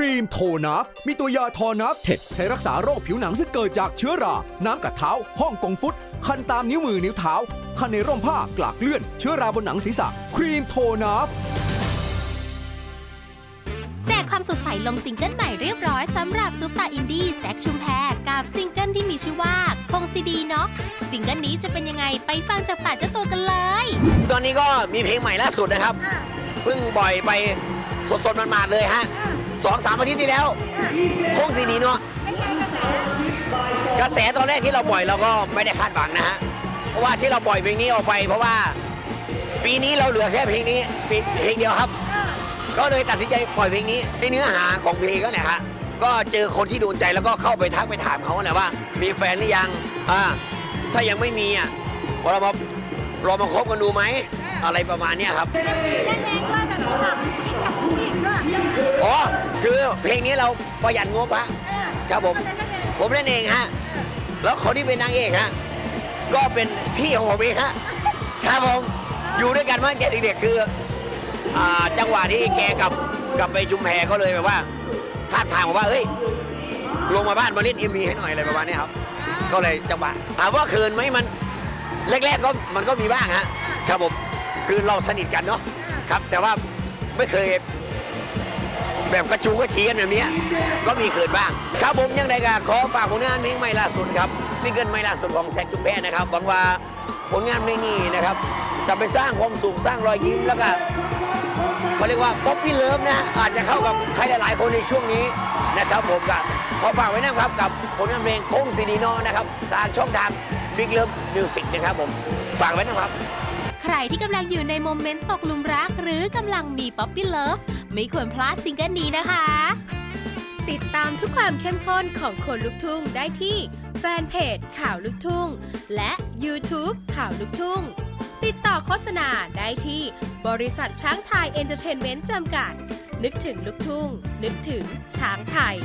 รีมโทนัฟมีตัวยาทอนัฟเท็ดใช้รักษาโรคผิวหนังซึ่งเกิดจากเชื้อรา น้ำกัดเท้า ห้องกงฟุต คันตามนิ้วมือนิ้วเท้า คันในร่มผ้ากลากเลื่อน เชื้อราบนหนังศีรษะ ครีมโทนัฟแจกความสดใสลงซิงเกิลใหม่เรียบร้อยสำหรับซุปตาอินดี้แซคชุมแพรกับซิงเกิลที่มีชื่อว่าคงซีดีเนาะซิงเกิลนี้จะเป็นยังไงไปฟังจากปากเจ้าตัวกันเลย ตอนนี้ก็มีเพลงใหม่ล่าสุดนะครับเพิ่งปล่อยไปสดๆมันๆเลยฮะ สองสามอาทิตย์ที่แล้วโค้งสีนี้เนาะกระแสตอนแรกที่เราปล่อยเราก็ไม่ได้คาดหวังนะฮะเพราะว่าที่เราปล่อยเพลงนี้ออกไป เพราะว่าปีนี้เราเหลือแค่เพลงนี้เพลงเดียวครับ ก็เลยตัดสินใจปล่อยเพลงนี้ในเนื้อหาของเพลงก็เนี่ยฮะก็เจอคนที่โดนใจแล้วก็เข้าไปทักไปถามเขาแหละว่า มีแฟนหรือยังอ่าถ้ายังไม่มีอะเรามาเรามาคบกันดูไหมอะไรประมาณเนี้ยครับเล่นเองด้วยแต่หนูแบบคิดกับผู้หญิงด้วยอ๋อ คือเพลงนี้เราประหยัดงบฮะครับผม ผมเล่นเองฮะ แล้วคนที่เป็นนางเอกฮะ ก็เป็นพี่ของผมเองฮะ ครับผม อยู่ด้วยกันมาตั้งแต่เด็กๆคืออ่าจังหวะที่แกกลับกลับไปชุมแพก็เลยแบบว่าท้าบทางบอกว่าเฮ้ย ลงมาบ้านมาเล่นเอ็มวีให้หน่อยอะไรประมาณนี้ครับ ก็เลยจังหวะถามว่าเขินไหมมันแรกๆก็มันก็มีบ้างฮะ ครับผม คือเราสนิทกันเนาะ ครับ แต่ว่าไม่เคย แบบกระชูกระชี้กันแบบนี้ก็มีเขินบ้าง ครับผมยังไงก็ขอฝากผลงานเพลงใหม่ล่าสุดครับซิงเกิลใหม่ล่าสุดของแซคจุ๊บแพ้นะครับหวังว่าผลงานเพลงนี้นะครับจะไปสร้างความสุขสร้างรอยยิ้มแล้วก็เขาเรียกว่าป๊อปปี้เลิฟนะอาจจะเข้ากับใครหลายๆ คนในช่วงนี้นะครับผมก็ขอฝากไว้นะครับกับผลงานเพลงโค้งซีดีโนนะครับทางช่องทางบิ๊กเลิฟมิวสิกนะครับผมฝากไว้นะครับ ใครที่กำลังอยู่ในโมเมนต์ตกหลุมรัก หรือกำลังมีป๊อปปี้เลิฟ ไม่ควรพลาดซิงเกิลนี้นะคะ ติดตามทุกความเข้มข้นของคนลุกทุ่งได้ที่แฟนเพจข่าวลุกทุ่ง และ YouTube ข่าวลุกทุ่ง ติดต่อโฆษณาได้ที่บริษัทช้างไทยเอนเตอร์เทนเมนต์จำกัด นึกถึงลุกทุ่ง นึกถึงช้างไทย